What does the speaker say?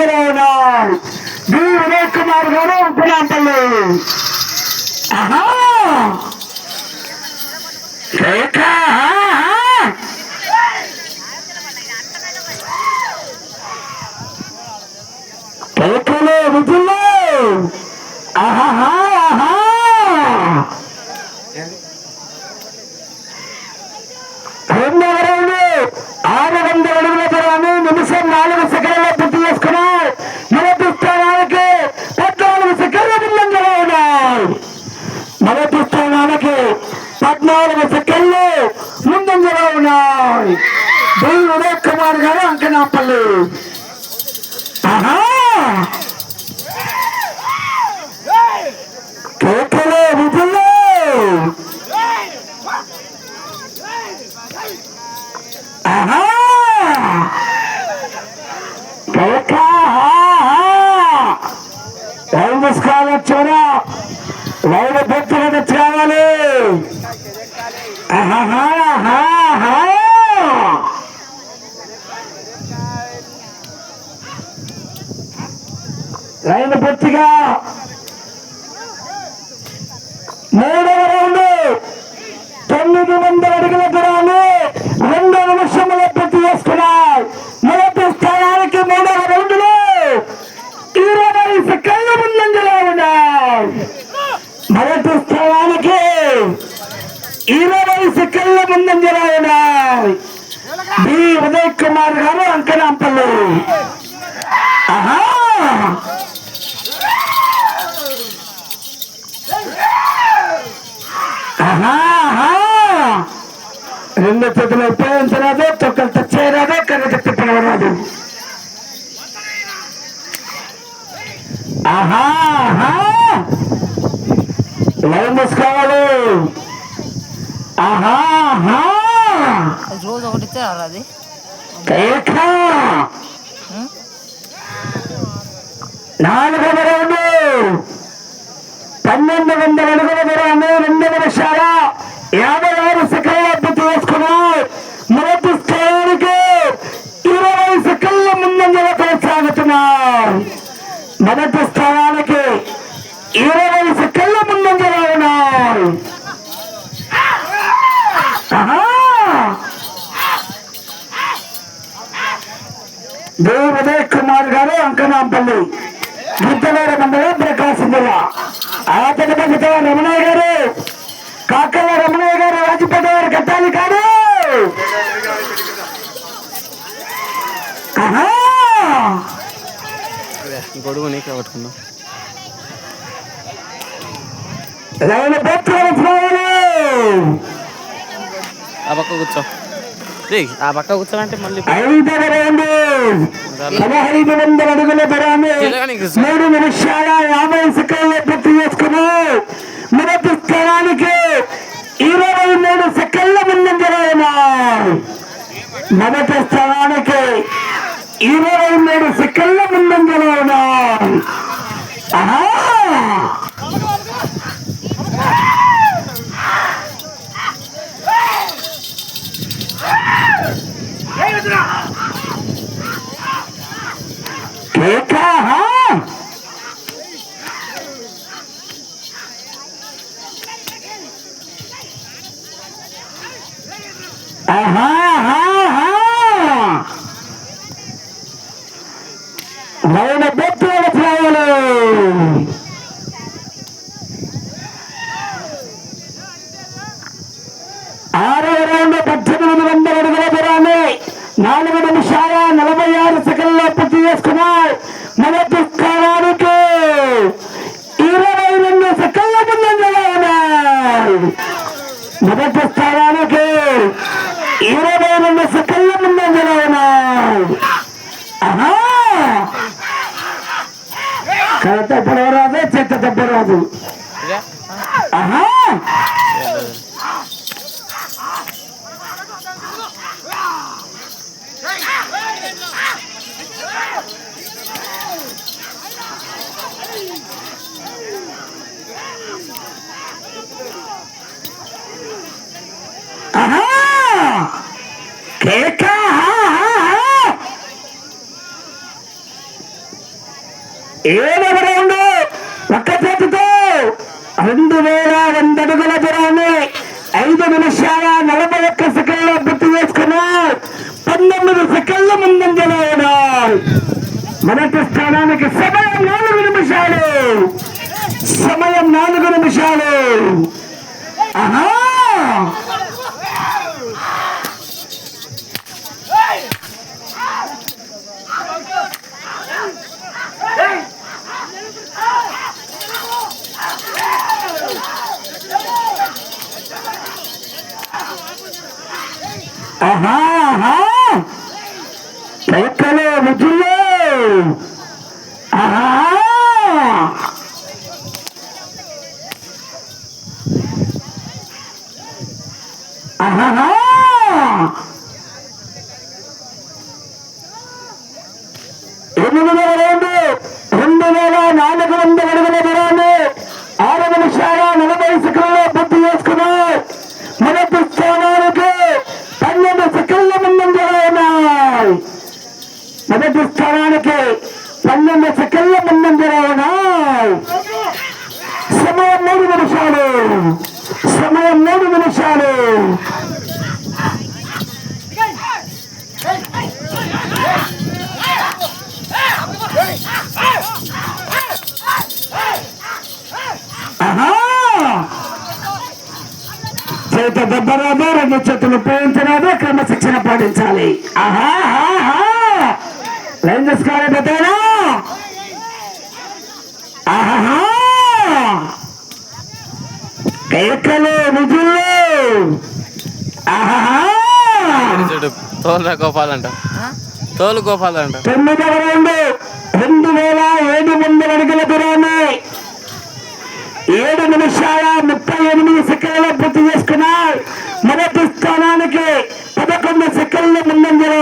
ముందంజలో ఉన్నారు బి వినయ్ కుమార్ గారు ఉప్పులాంపల్లి ఆహా కేక కేకలు విధులు ఆహా ఆహా రెండవ రౌండ్ ఆరు వందల అడుగుల దూరాన్ని నిమిషం నాలుగు సెకండ్లలో పూర్తి చేసుకున్నాయి మొదటి స్థానానికి పద్నాలుగు సెకండ్ల ముందంజలో ఉన్నాయి మొదటి స్థానానికి పద్నాలుగు సెకండ్లు ముందంజలో ఉన్నాయి డి ఉదయ్ కుమార్ గారు అంకనాపల్లి ఆహా! కేకలే విధులు. ఆహా! కేక లైవ్ వచ్చారా? లైవ్ లైన్ పూర్తిగా మూడవ రౌండ్. తొమ్మిది వందల అడుగుల దూరాన్ని రెండు నిమిషముల పూర్తి చేసుకున్నాయి. మొదటి స్థానానికి మూడవ రౌండ్లో ఇరవై సెకండ్ల ముందంజలో ఉన్నాయి. మొదటి స్థానానికి ఇరవై సెకండ్ల ముందంజలో ఉన్నాయి. బి. ఉదయ్ కుమార్ గారు అంకనాంపల్లి ఆహా, రెండు చేతులు ఉపయోగించరాదు తొక్కలు తెచ్చేయరాదు కర్ర తెప్పి పిలవరాదు ఆహా. లైన్ ఆహా రోజు ఒకటి అది. నాలుగవ రౌండ్. పన్నెండు వందల అడుగుల దూరాన్ని రెండు నిమిషాల మొదటి స్థానానికి ఇరవై సెకండ్ల ముందంజలో ఉన్నారు. ఆహా! ఉదయ్ కుమార్ గారు అంకనాంపల్లి గుంతలూరు మండలం ప్రకాశం జిల్లా. ఆతని పద్ధతి రమణయ్య గారు కాకల రమణయ్య గారు రాజపేట గారు కట్టాలి కాదు. ఆహా! గొడుగు నీకే పట్టుకున్నా. ఆ పక్క కూర్చో. ఆ పక్క కూర్చోనంటే మళ్ళీ పదహైదు వందల అడుగుల దూరాన్ని మూడు నిమిషాల యాభై సెకండ్లు పూర్తి చేసుకుని మొదటి స్థానానికి ఇరవై మూడు సెకండ్ల ఉన్నాయి మొదటి స్థానానికి ఇరవై మూడు సెకండ్ల ముందంజలో ఉన్నాయి ఆహా! కేక ఆహా! ఆహా, ఆహా, ఆహా. లైన్ బొత్తు ఫ్లైలు ఆరో రౌండ్ పద్దెనిమిది వందల అడుగుల దూరాన్ని నాలుగు నిమిషాల నలభై ఆరు సెకండ్లో పూర్తి మొదటి స్థానానికి ఇరవై రెండు సెకండ్ల ముందంజలో ఉన్నాయి మొదటి స్థానానికి ఇరవై రెండు సెకండ్ల ఉన్నాయి ఆహా! కథ తప్పరాదు చెత్త తప్పరాదు ఆహా కేక ఆహా, ఆహా. ఏడవ రౌండ్ ఒక్క చేతితో రెండు వేల వంద అడుగుల దూరాన్ని ఐదు నిమిషాల నలభై ఒక్క సెకండ్లో గుర్తు చేసుకున్నారు పంతొమ్మిది సెకండ్ల ముందంజలో ఉన్నారు. మొదటి స్థానానికి సమయం నాలుగు నిమిషాలు. సమయం నాలుగు నిమిషాలు. ఆహా! ఆహా ఆహా. ఆహా ఆహా ఎనిమిది రెండు రెండు వేల నాలుగు వందల అడుగుల దూరాన్ని ఆరు నిమిషాల నలభై సెకండ్లో పూర్తి చేసుకున్నారు మొదటి స్థానానికి పన్నెండు సెకండ్ల ముందంజలో ఉన్నాయి మొదటి స్థానానికి పన్నెండు సెకండ్ల ముందంజలో ఉన్నాయి సమయం మూడు నిమిషాలు. సమయం మూడు నిమిషాలు. ఆహా! చేత దెబ్బరాదు రెండు చేతులు ఉపయోగించరాదు క్రమశిక్షణ పాటించాలి. ఆహా! లైన్ చేసుకోవాలి పెద్దనా కేకలు చూడు తోలు గోపాలంట. తోలు గోపాలంట. తొమ్మిదవ రౌండ్ రెండు వేల ఏడు వందల అడుగుల దూరాన్ని ఏడు నిమిషాల ముప్పై ఎనిమిది సెకండ్ల పూర్తి చేసుకున్నారు మొదటి స్థానానికి పదకొండు సెకండ్ల ముందంజలో